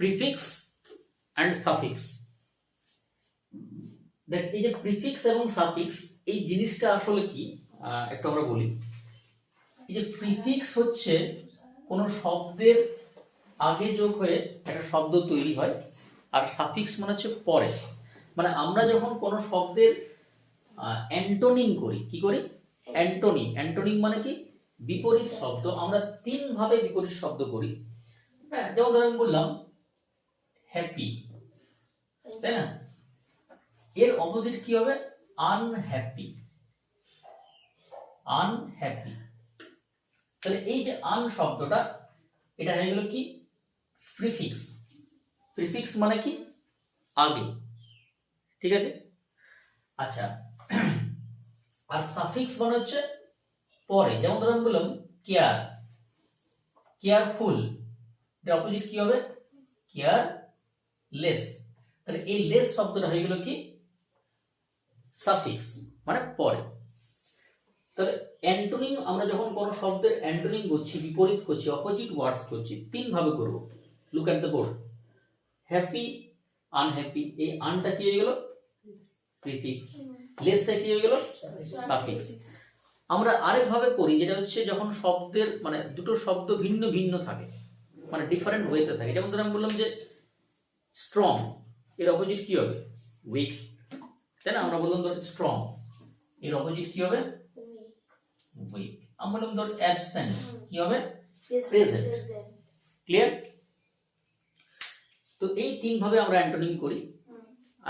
Prefix and suffix দেখ এই যে প্রিফিক্স এবং সাফিক্স এই জিনিসটা আসলে কি? একটু আমরা বলি। এই যে প্রিফিক্স হচ্ছে কোনো শব্দের আগে যোগ হয়ে একটা শব্দ তৈরি হয় আর সাফিক্স মানে হচ্ছে পরে। মানে আমরা যখন কোনো শব্দের অ্যান্টোনিম করি কি করি? অ্যান্টোনিম। অ্যান্টোনিম মানে কি? বিপরীত শব্দ। আমরা তিন ভাবে বিপরীত শব্দ করি। হ্যাঁ যেমন ধরো আমি বললাম হ্যাপি তাই না? এর অপোজিট কি হবে? আনহ্যাপি আনহ্যাপি তাহলে এই যে আন শব্দটা এটা হয়ে গেল কি? প্রিফিক্স প্রিফিক্স মানে কি? আগে। ঠিক আছে? আচ্ছা। আর সাফিক্স মানে হচ্ছে পরে। যেমন ধরুন বললাম কেয়ার কেয়ারফুল এটা অপোজিট কি হবে? কেয়ার লেস তাহলে এই লেস শব্দটা হয়ে গেল কি? সাফিক্স মানে পরে। তাহলে অ্যান্টোনিম, আমরা যখন কোনো শব্দের অ্যান্টোনিম করছি, বিপরীত করছি অপোজিট ওয়ার্ডস করছি, তিন ভাবে করব। Look at the board happy unhappy এই আনটা কি হয়ে গেল? প্রিফিক্স লেসটা কি হয়ে গেল? সাফিক্স আমরা আরেকভাবে করি, যেটা হচ্ছে যখন শব্দের মানে দুটো শব্দ ভিন্ন ভিন্ন থাকে মানে ডিফারেন্ট ওয়েতে থাকে। যেমন ধর আমি বললাম যে স্ট্রং এর অপোজিট কি হবে? উইক তাই না? আমরা বললাম ধর স্ট্রং এর অপোজিট কি হবে? উইক আমরা বললাম ধর অ্যাবসেন্ট কি হবে? Present. ক্লিয়ার তো এই তিন ভাবে আমরা অ্যান্টোনিম করি।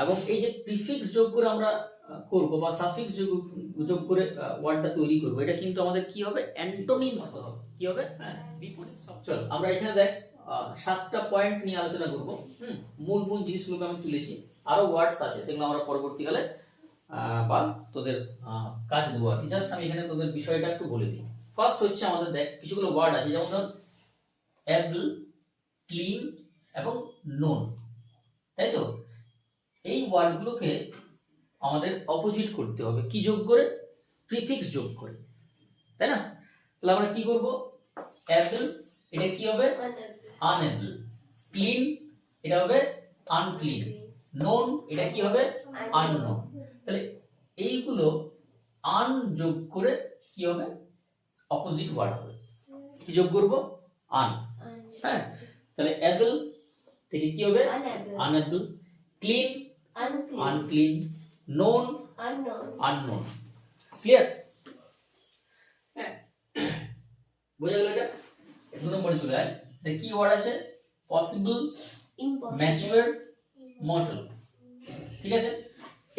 এবং এই যে প্রিফিক্স যোগ করে আমরা করব বা সাফিক্স যোগ যোগ করে ওয়ার্ডটা তৈরি করব, এটা কিন্তু আমাদের কি হবে? অ্যান্টোনিমস হবে। কি হবে? হ্যাঁ বিপরীত শব্দ। চল, আমরা এখানে দেখ সাতটা পয়েন্ট নিয়ে আলোচনা করব। হুম মূল মূল জিনিসগুলোকে আমি তুলেছি। আরও ওয়ার্ডস আছে, সেগুলো আমরা পরবর্তীকালে বা তোদের কাজ দেবো আর কি। জাস্ট আমি এখানে তোদের বিষয়টা একটু বলে দিই। ফার্স্ট হচ্ছে আমাদের দেখ, কিছুগুলো ওয়ার্ড আছে, যেমন ধর অ্যাবল ক্লিন এবং নোন তাই তো? এই ওয়ার্ডগুলোকে আমাদের অপোজিট করতে হবে। কি যোগ করে? প্রিফিক্স যোগ করে। তাই না? তাহলে আমরা কি করব? অ্যাপল এটা কি হবে? আনএবল ক্লিন এটা হবে আনক্লিন নোন এটা কি হবে? আননোন তাহলে এইগুলো আন যোগ করে কি হবে? অপোজিট ওয়ার্ড হবে। কি যোগ করব? আন হ্যাঁ? তাহলে অ্যাপল থেকে কি হবে? Unable clean unclean known unknown clear হ্যাঁ? বোঝা গেল এটা? দু নম্বরে চলে যায় দেখ কি ওয়ার্ড আছে পসিবল ম্যাচিওর মডেল ঠিক আছে?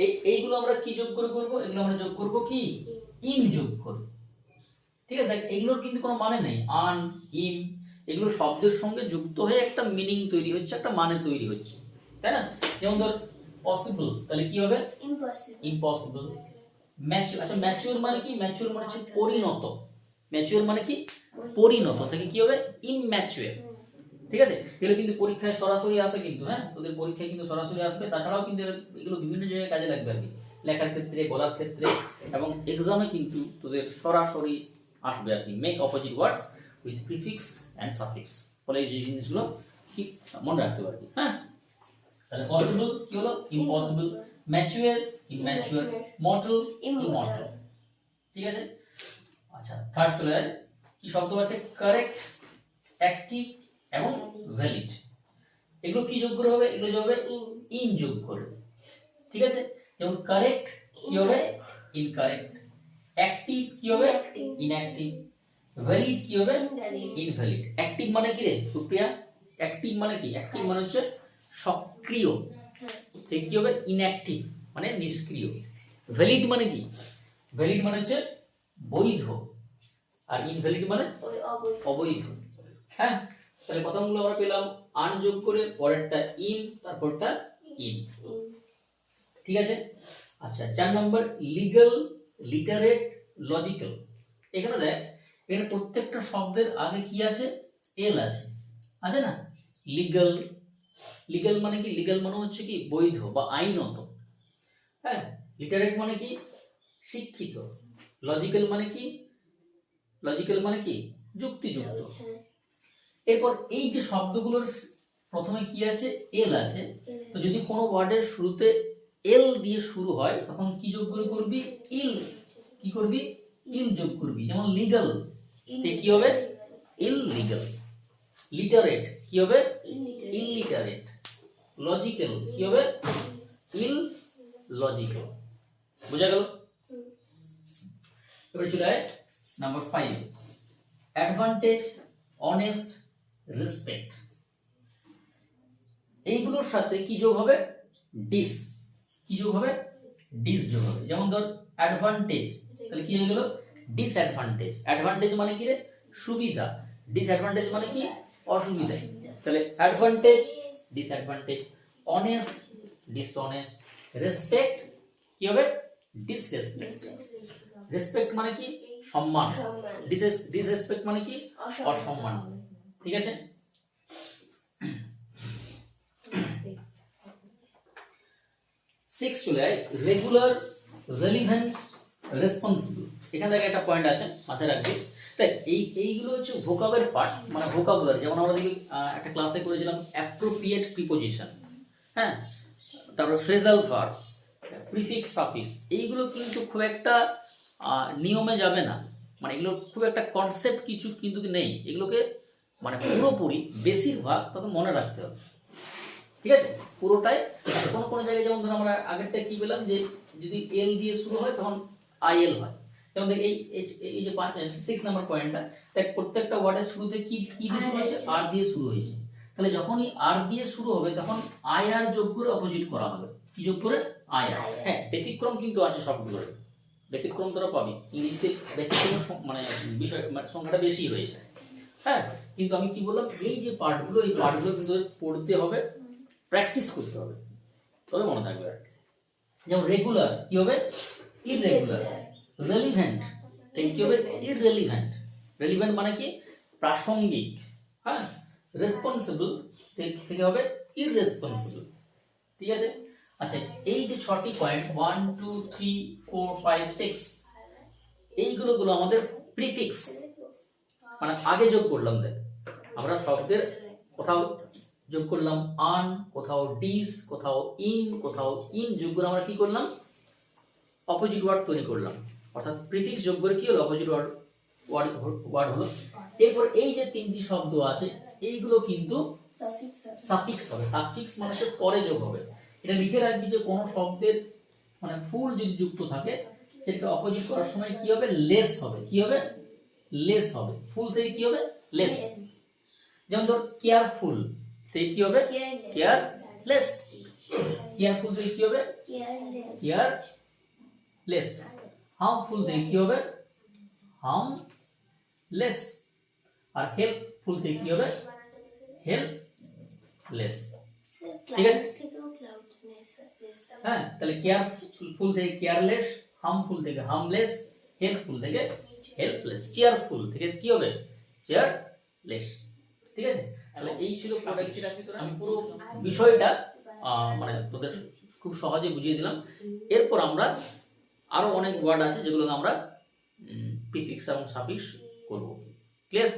এই এইগুলো আমরা কি যোগ করে করব? এগুলো আমরা যোগ করব কি? ইম যোগ করে ঠিক আছে? দেখ এগুলোর কিন্তু কোনো মানে নেই। আন ইম এগুলো শব্দের সঙ্গে যুক্ত হয়ে একটা মিনিং তৈরি হচ্ছে একটা মানে তৈরি হচ্ছে। তাই না? যেমন ধর পসিবল তাহলে কি হবে? ইম্পসিবল ম্যাচিউর আচ্ছা ম্যাচিউর মানে কি? ম্যাচিউর মানে হচ্ছে পরিণত। ম্যাচিউর মানে কি? পরিণত থেকে কি হবে? ইমম্যাচুয়ার ঠিক আছে? এগুলো কিন্তু পরীক্ষায় সরাসরি আসে কিন্তু হ্যাঁ? তোদের পরীক্ষায় কিন্তু সরাসরি আসবে। তাছাড়াও কিন্তু এগুলো- বিভিন্ন জায়গায় কাজে লাগবে আর কি। লেখার ক্ষেত্রে বলার ক্ষেত্রে এবং এক্সামে কিন্তু তোদের সরাসরি আসবে আর কি। Make opposite words with prefix and suffix ফলে এই যে জিনিসগুলো কি মনে রাখতে পারবি হ্যাঁ? তাহলে পসিবল কি হলো? Impossible mature immature model immortal ঠিক আছে? আচ্ছা থার্ড চলে যায় কি শব্দ আছে? কারেক্ট অ্যাক্টিভ এবং ভ্যালিড এগুলো কি যোগ করে হবে? এগুলো যোগ হবে ইন যোগ করে। ঠিক আছে? যেমন কারেক্ট কি হবে? ইনকারেক্ট অ্যাক্টিভ কি হবে? ইনঅ্যাক্টিভ ভ্যালিড কি হবে? ইনভ্যালিড অ্যাক্টিভ মানে কি রে সুপ্রিয়া? অ্যাক্টিভ মানে কি? অ্যাক্টিভ মানে হচ্ছে সক্রিয়। সে কি হবে? ইনঅ্যাক্টিভ মানে নিষ্ক্রিয়। ভ্যালিড মানে কি? ভ্যালিড মানে হচ্ছে বৈধ। আর ইনভ্যালিড মানে অবৈধ। হ্যাঁ? তাহলে প্রথমগুলো আমরা পেলাম আন যোগ করে, পরেরটা ইন তারপরটা ইন ঠিক আছে? আচ্ছা চার নম্বর লিগ্যাল লিটারেট লজিক্যাল এখানে দেখ, এখানে প্রত্যেকটা শব্দের আগে কি আছে? এল আছে। আছে না? লিগ্যাল লিগ্যাল মানে কি? লিগাল মানে হচ্ছে কি? বৈধ বা আইনত। হ্যাঁ? লিটারেট মানে কি? শিক্ষিত। লজিক্যাল মানে কি? লজিক্যাল মানে কি? যুক্তিযুক্ত। এরপর এই যে শব্দগুলোর প্রথমে কি আছে? এল আছে। তো যদি কোনো ওয়ার্ডের শুরুতে এল দিয়ে শুরু হয় তখন কি যোগ করে করবি? ইল কি করবি? ইল যোগ করবি। যেমন লিগাল তে কি হবে? ইললিগাল লিটারেট কি হবে? ইললিটারেট লজিক্যাল কি হবে? ইল লজিক্যাল বোঝা গেল? এবারে চলে number five advantage honest respect এইগুলোর সাথে কি যোগ হবে? ডিস কি যোগ হবে? ডিস যোগ হবে। যেমন ধর অ্যাডভান্টেজ তাহলে কি হয়ে গেল? ডিসঅ্যাডভান্টেজ অ্যাডভান্টেজ মানে কি রে? সুবিধা। ডিসঅ্যাডভান্টেজ মানে কি? অসুবিধা। তাহলে advantage disadvantage honest dishonest respect কি হবে? ডিসরেসপেক্ট রেসপেক্ট মানে কি? সম্মান। ডিসরেসপেক্ট মানে কি? অসম্মান। ঠিক আছে? সিক্স চলে আয় রেগুলার রেলিভেন্ট রেসপন্সিবল এখান থেকে একটা পয়েন্ট আছে মাথায় রাখবে। তাই এই এইগুলো হচ্ছে ভোকাবের পার্ট মানে ভোকাবুলার যেমন আমরা দেখি একটা ক্লাসে করেছিলাম অ্যাপ্রোপ্রিয়েট প্রিপোজিশন হ্যাঁ? তারপর ফ্রেজাল ভার্ব প্রিফিক্স সাফিক্স এইগুলো কিন্তু খুব একটা নিয়মে যাবে না। মানে এগুলো খুব একটা কনসেপ্ট কিছু কিন্তু নেই। এগুলোকে মানে পুরোপুরি বেশিরভাগ তোকে মনে রাখতে হবে। ঠিক আছে? পুরোটাই আর কোনো কোনো জায়গায় যেমন ধরো আমরা আগেরটা কি পেলাম যে যদি এল দিয়ে শুরু হয় তখন আই এল হয়। যেমন দেখ এই এই- এই যে পাঁচ সিক্স নাম্বার পয়েন্টটা দেখ প্রত্যেকটা ওয়ার্ডের শুরুতে কি কি দিয়ে শুরু হয়েছে? আর দিয়ে শুরু হয়েছে। তাহলে যখনই আর দিয়ে শুরু হবে তখন আই আর যোগ করে অপোজিট করা হবে। কি যোগ করে? আই আর হ্যাঁ ব্যতিক্রম কিন্তু আছে সবগুলোর ব্যতিক্রম তোরা পাবি। ইংরেজিতে ব্যতিক্রম মানে বিষয় মানে সংখ্যাটা বেশি হয়েছে হ্যাঁ? কিন্তু আমি কি বললাম, এই যে পার্টগুলো এই পার্টগুলো কিন্তু পড়তে হবে প্র্যাকটিস করতে হবে। তবে মনে থাকবে আর। যেমন রেগুলার কি হবে? ইররেগুলার রেলিভেন্ট কি হবে ইররেলিভেন্ট রেলিভেন্ট মানে কি? প্রাসঙ্গিক। হ্যাঁ? রেসপন্সিবল থেকে হবে ইররেসপন্সিবল ঠিক আছে? আচ্ছা এই যে ছটি point one two three four five six এইগুলো গুলো আমাদের প্রিফিক্স মানে আগে যোগ করলাম দেখ। আমরা শব্দের কোথাও যোগ করলাম আন কোথাও ডিস কোথাও ইন কোথাও ইন যোগ করে আমরা কি করলাম? অপোজিট ওয়ার্ড তৈরি করলাম। অর্থাৎ প্রিফিক্স যোগ করে কি হলো? অপোজিট ওয়ার্ড ওয়ার্ড ওয়ার্ড হলো। এরপর এই যে তিনটি শব্দ আছে এইগুলো কিন্তু সাফিক্স হবে। সাফিক্স মানে পরে যোগ হবে। এটা লিখে রাখবি যে কোনো শব্দের মানে ফুল যদি যুক্ত থাকে সেটাকে অপোজিট করার সময় কি হবে? লেস হবে। কি হবে? লেস হবে। ফুল থেকে কি হবে? লেস যেমন ধর কেয়ারফুল থেকে কি হবে? কেয়ারলেস কেয়ারফুল থেকে কি হবে? কেয়ারলেস হার্মফুল থেকে কি হবে? হার্মলেস আর হেল্পফুল থেকে কি হবে? হেল্পলেস ঠিক আছে? হ্যাঁ তাহলে কেয়ারফুল থেকে কেয়ারলেস হার্মফুল থেকে হার্মলেস হেল্পফুল থেকে হেল্পলেস চেয়ারফুল থেকে কি হবে? চেয়ারলেস ঠিক আছে? তাহলে এই ছিল আমি পুরো বিষয়টা মানে তোদের খুব সহজে বুঝিয়ে দিলাম। এরপর আমরা আরও অনেক ওয়ার্ড আছে যেগুলো আমরা প্রিফিক্স এবং সাফিক্স করব। ক্লিয়ার